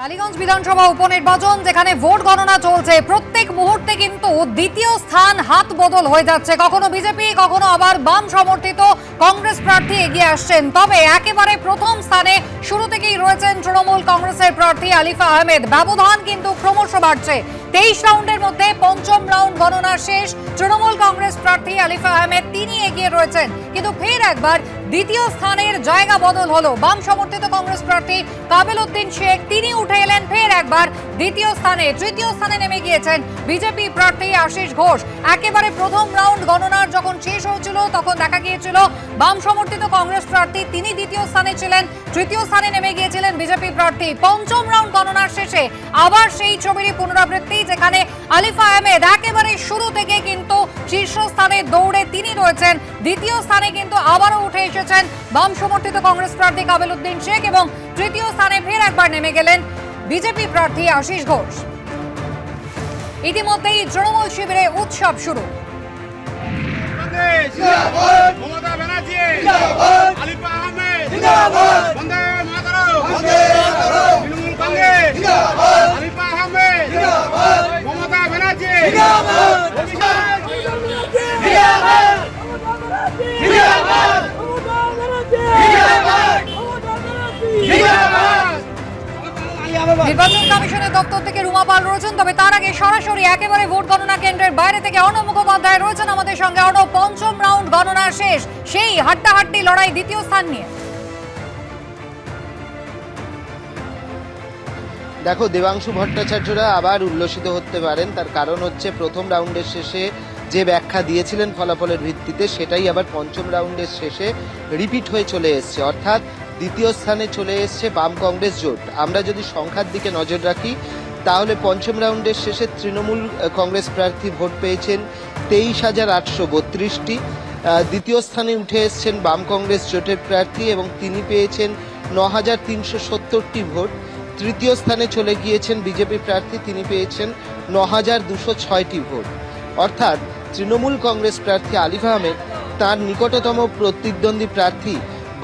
টালিগঞ্জ বিধানসভা উপনির্বাচন, যেখানে ভোট গণনা চলছে, প্রত্যেক মুহূর্তে কিন্তু দ্বিতীয় স্থান হাত বদল হয়ে যাচ্ছে। কখনো বিজেপি, কখনো আবার বাম সমর্থিত কংগ্রেস প্রার্থী এগিয়ে আসছেন। তবে একেবারে প্রথম স্থানে শুরু থেকেই রয়েছেন তৃণমূল কংগ্রেসের প্রার্থী আলিফা আহমেদ। ব্যবধান কিন্তু ক্রমশ বাড়ছে। তেইশ রাউন্ডের মধ্যে পঞ্চম রাউন্ড গণনা শেষ। তৃণমূল কংগ্রেস প্রার্থী আলিফা আহমেদ, তিনি এগিয়ে রয়েছেন। কিন্তু ফের একবার দ্বিতীয় স্থানের জায়গা বদল হলো। বাম সমর্থিত কংগ্রেস প্রার্থী কাবেল উদ্দিন শেখ, তিনি উঠে এলেন, ফের একবার দ্বিতীয় স্থানে, তৃতীয় স্থানে নেমে গিয়েছেন বিজেপি প্রার্থী আশিস ঘোষ। একেবারে প্রথম রাউন্ড গণনার যখন শেষ হয়েছিল, তখন দেখা গিয়েছিল বাম সমর্থিত কংগ্রেস প্রার্থী, তিনি দ্বিতীয় স্থানে ছিলেন, তৃতীয় স্থানে নেমে গিয়েছিলেন বিজেপি প্রার্থী। পঞ্চম রাউন্ড গণনার শেষে আবার সেই ছবিরই পুনরাবৃত্তি, যেখানে আলিফা আহমেদ একেবারে শুরু থেকে কিন্তু শীর্ষস্থানে দৌড়ে তিনি রয়েছেন। দ্বিতীয় স্থানে কিন্তু আবারও উঠে এসেছেন বাম সমর্থিত কংগ্রেস প্রার্থী কাবেল উদ্দিন শেখ এবং তৃতীয় স্থানে ফের একবার নেমে গেলেন বিজেপি প্রার্থী আশিস ঘোষ। ইতিমধ্যেই তৃণমূল শিবিরে উৎসব শুরু। মমতা ব্যানার্জি! আলিফা আহমেদ! নির্বাচন কমিশনের দপ্তর থেকে রুমা পাল রয়েছেন তবে তার আগে সরাসরি একেবারে ভোট গণনা কেন্দ্রের বাইরে থেকে অর্ণব মুখোপাধ্যায় রয়েছেন আমাদের সঙ্গে। অর্ণব পঞ্চম রাউন্ড গণনা শেষ। সেই হাড্ডাহাড্ডি লড়াই দ্বিতীয় স্থান নিয়ে। দেখো দেবাংশু ভট্টাচার্যরা আবার উল্লসিত হতে পারেন। তার কারণ হচ্ছে প্রথম রাউন্ডের শেষে যে ব্যাখ্যা দিয়েছিলেন ফলাফলের ভিত্তিতে সেটাই আবার পঞ্চম রাউন্ডের শেষে রিপিট হয়ে চলে এসছে। অর্থাৎ দ্বিতীয় স্থানে চলে এসছে বাম কংগ্রেস জোট। আমরা যদি সংখ্যার দিকে নজর রাখি, তাহলে পঞ্চম রাউন্ডের শেষে তৃণমূল কংগ্রেস প্রার্থী ভোট পেয়েছেন তেইশ হাজার আটশো বত্রিশটি। দ্বিতীয় স্থানে উঠে এসছেন বাম কংগ্রেস জোটের প্রার্থী এবং তিনি পেয়েছেন ন হাজার তিনশো সত্তরটি ভোট। তৃতীয় স্থানে চলে গিয়েছেন বিজেপি প্রার্থী, তিনি পেয়েছেন ন হাজার দুশো ছয়টি ভোট। অর্থাৎ তৃণমূল কংগ্রেস প্রার্থী আলিফ আহমেদ তার নিকটতম প্রতিদ্বন্দ্বী প্রার্থী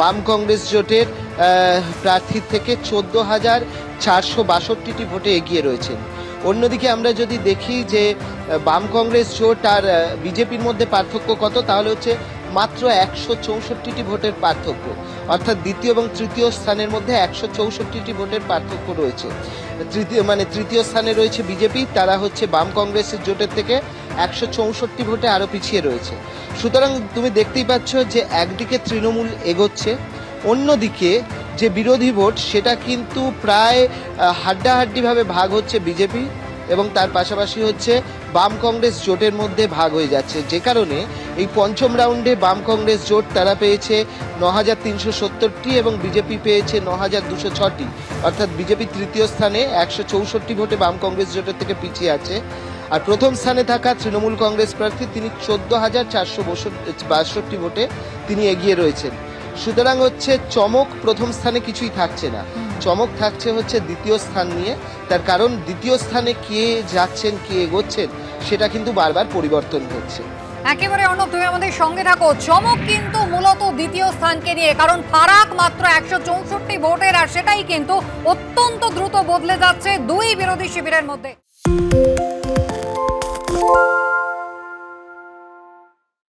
বাম কংগ্রেস জোটের প্রার্থীর থেকে চোদ্দ হাজার চারশো বাষট্টিটি ভোটে এগিয়ে রয়েছেন। অন্যদিকে আমরা যদি দেখি যে বাম কংগ্রেস জোট আর বিজেপির মধ্যে পার্থক্য কত, তাহলে হচ্ছে মাত্র একশো চৌষট্টিটি ভোটের পার্থক্য। অর্থাৎ দ্বিতীয় এবং তৃতীয় স্থানের মধ্যে একশো চৌষট্টিটি ভোটের পার্থক্য রয়েছে। তৃতীয় মানে তৃতীয় স্থানে রয়েছে বিজেপি, তারা হচ্ছে বাম কংগ্রেসের জোটের থেকে একশো চৌষট্টি ভোটে আরও পিছিয়ে রয়েছে। সুতরাং তুমি দেখতেই পাচ্ছ যে একদিকে তৃণমূল এগোচ্ছে, অন্যদিকে যে বিরোধী ভোট, সেটা কিন্তু প্রায় হাড্ডাহাড্ডিভাবে ভাগ হচ্ছে বিজেপি এবং তার পাশাপাশি হচ্ছে বাম কংগ্রেস জোটের মধ্যে ভাগ হয়ে যাচ্ছে। যে কারণে এই পঞ্চম রাউন্ডে বাম কংগ্রেস জোট তারা পেয়েছে ন হাজার তিনশো সত্তরটি এবং বিজেপি পেয়েছে ন হাজার দুশো ছটি। অর্থাৎ বিজেপি তৃতীয় স্থানে একশো চৌষট্টি ভোটে বাম কংগ্রেস জোটের থেকে পিছিয়ে আছে। আর প্রথম স্থানে থাকা তৃণমূল কংগ্রেস প্রার্থী তিনি চোদ্দ হাজার চারশো বাষট্টি ভোটে তিনি এগিয়ে রয়েছেন। সুতরাং হচ্ছে চমক প্রথম স্থানে কিছুই থাকছে না। চমক থাকছে হচ্ছে দ্বিতীয় স্থান নিয়ে। তার কারণ দ্বিতীয় স্থানে কে যাচ্ছেন, কে এগোচ্ছেন, সেটা কিন্তু বারবার পরিবর্তন হচ্ছে। একেবারে অর্ণব, তুমি আমাদের সঙ্গে থাকো। চমক কিন্তু মূলত দ্বিতীয় স্থানকে নিয়ে, কারণ ফারাক মাত্র একশো চৌষট্টি ভোটের, আর সেটাই কিন্তু অত্যন্ত দ্রুত বদলে যাচ্ছে দুই বিরোধী শিবিরের মধ্যে।